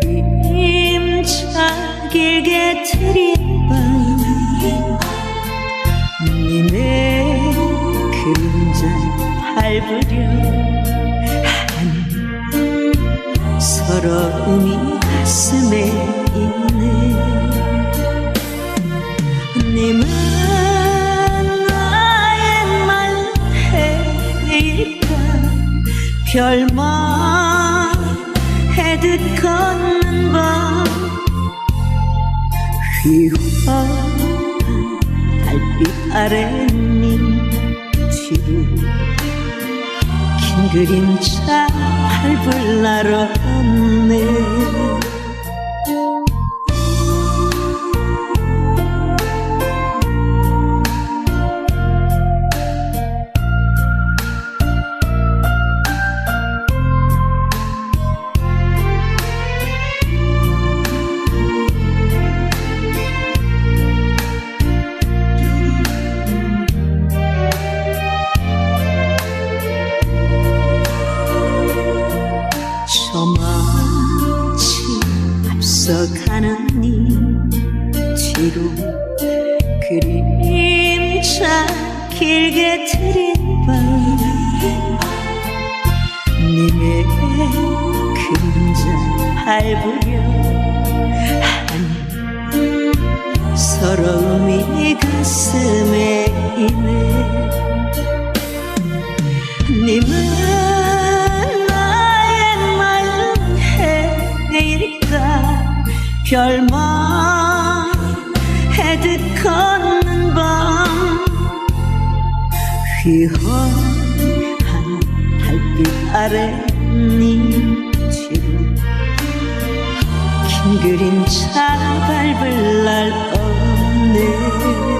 그림자 길게 트린 밤 님의 그림자 밟으려 한 서러움이 가슴에 있네 네 님은 나의 말해니까 별만 듯 걷는 밤. 휘황한 달빛 아래 님 뒤로 긴 그림자 밟을 날 없네 뒤로 그림자 길게 들인 밤 님의 그림자 밟으려 하니 서러움이 가슴에 있네 님은 별만 휘황한 달빛 아래 님 뒤로 긴 그림자 밟을 날 없네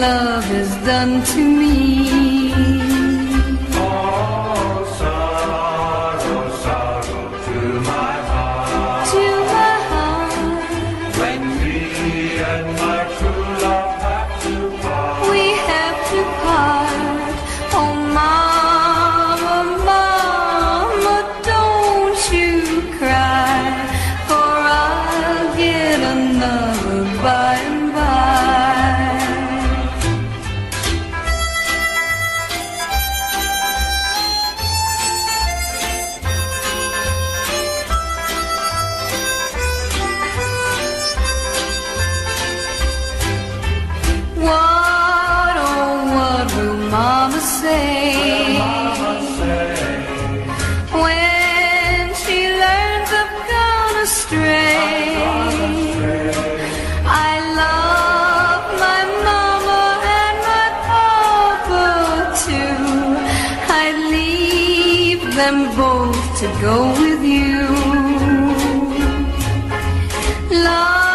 love has done to me. Say? When she learns I've gone astray. I love my mama and my papa too. I'd leave them both to go with you. Love,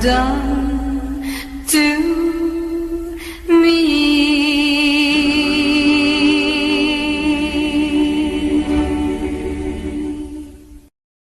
done.